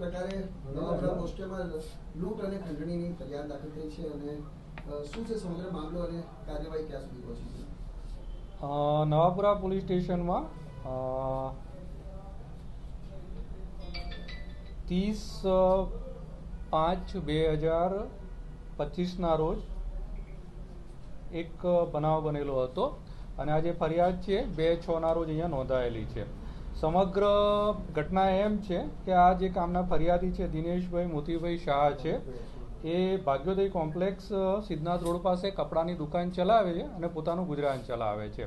પ્રકારે નવાપરા પોસ્ટેમાં લૂંટ અને ખંડણીની ફરિયાદ દાખલ થઈ છે અને શું છે સમગ્ર મામલો અને કાર્યવાહી ક્યાં સુધી પહોંચી છે? નવાપુરા પોલીસ સ્ટેશનમાં ત્રીસ પાંચ બે હજાર પચીસના રોજ એક બનાવ બનેલો હતો અને આ જે ફરિયાદ છે, બે છના રોજ અહીંયા નોંધાયેલી છે. સમગ્ર ઘટના એમ છે કે આ જે કામના ફરિયાદી છે, દિનેશભાઈ મોતીભાઈ શાહ છે, એ ભાગ્યોદય કોમ્પ્લેક્સ સિદ્ધનાથ રોડ પાસે કપડાની દુકાન ચલાવે છે અને પોતાનું ગુજરાન ચલાવે છે.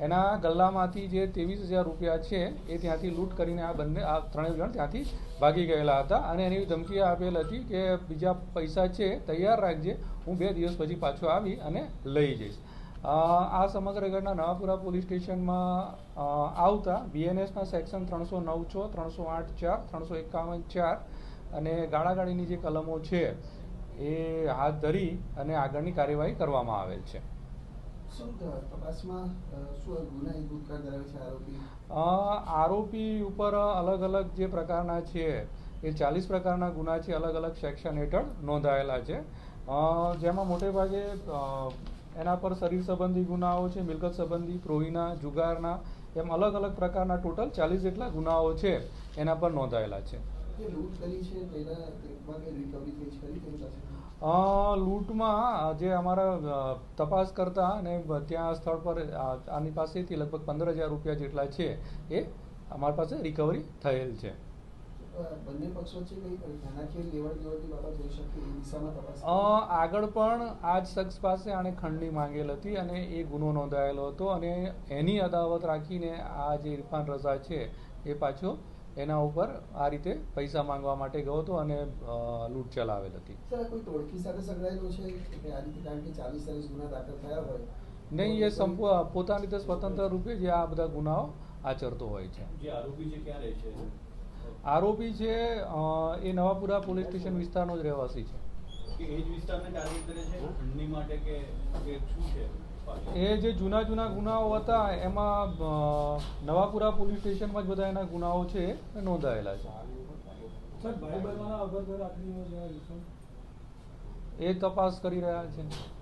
એના ગલ્લામાંથી જે ત્રેવીસ હજાર રૂપિયા છે, એ ત્યાંથી લૂંટ કરીને આ બંને, આ ત્રણેય જણ ત્યાંથી ભાગી ગયેલા હતા. અને એની ધમકી આપેલ હતી કે બીજા પૈસા છે, તૈયાર રાખજે, હું બે દિવસ પછી પાછો આવી અને લઈ જઈશ. આ સમગ્ર ઘટના નવાપુરા પોલીસ સ્ટેશનમાં આવતા બીએનએસના સેક્શન ત્રણસો નવ છ, ત્રણસો આઠ ચાર, ત્રણસો એકાવન ચાર અને ગાળાગાળીની જે કલમો છે, એ હાથ ધરી અને આગળની કાર્યવાહી કરવામાં આવેલ છે. આરોપી? ઉપર અલગ અલગ જે પ્રકારના છે, એ ચાલીસ પ્રકારના ગુના છે, અલગ અલગ સેક્શન હેઠળ નોંધાયેલા છે. જેમાં મોટે ભાગે એના પર શરીર સંબંધી ગુનાઓ છે, મિલકત સંબંધી પ્રોહીના જુગારના, એમ અલગ અલગ પ્રકારના ટોટલ ચાલીસ જેટલા ગુનાઓ છે, એના પર નોંધાયેલા છે. લૂંટમાં જે અમારા તપાસ કરતા અને ત્યાં સ્થળ પર આની પાસેથી લગભગ પંદર હજાર રૂપિયા જેટલા છે એ અમારી પાસે રિકવરી થયેલ છે. આગળ પણ આ જ શખ્સ પાસે આણે ખંડની માંગેલ હતી અને એ ગુનો નોંધાયેલો હતો અને એની અદાવત રાખીને આ જે ઇરફાન રઝા છે એ પાછો એના ઉપર આ રીતે પૈસા માંગવા માટે ગયો હતો અને લૂંટ ચલાવેલ હતી. સર આ કોઈ ટોળકી સાથે સંકળાયેલો છે આ રીતે ચાલીસ ચાલીસ ગુના દાખલ હોય? નહીં એ પોતાની રીતે સ્વતંત્ર રૂપે જે આ બધા ગુનાઓ આચરતો હોય છે. આરોપી છે ક્યાં રહે છે? આરોપી છે એ નવાપુરા પોલીસ સ્ટેશન વિસ્તારનો જ રહેવાસી છે. એ જ જૂના જૂના ગુનાઓ હતા એમાં નવાપુરા પોલીસ સ્ટેશનમાં જ બધા એના ગુનાઓ છે નોંધાયેલા છે. એ તપાસ કરી રહ્યા છે.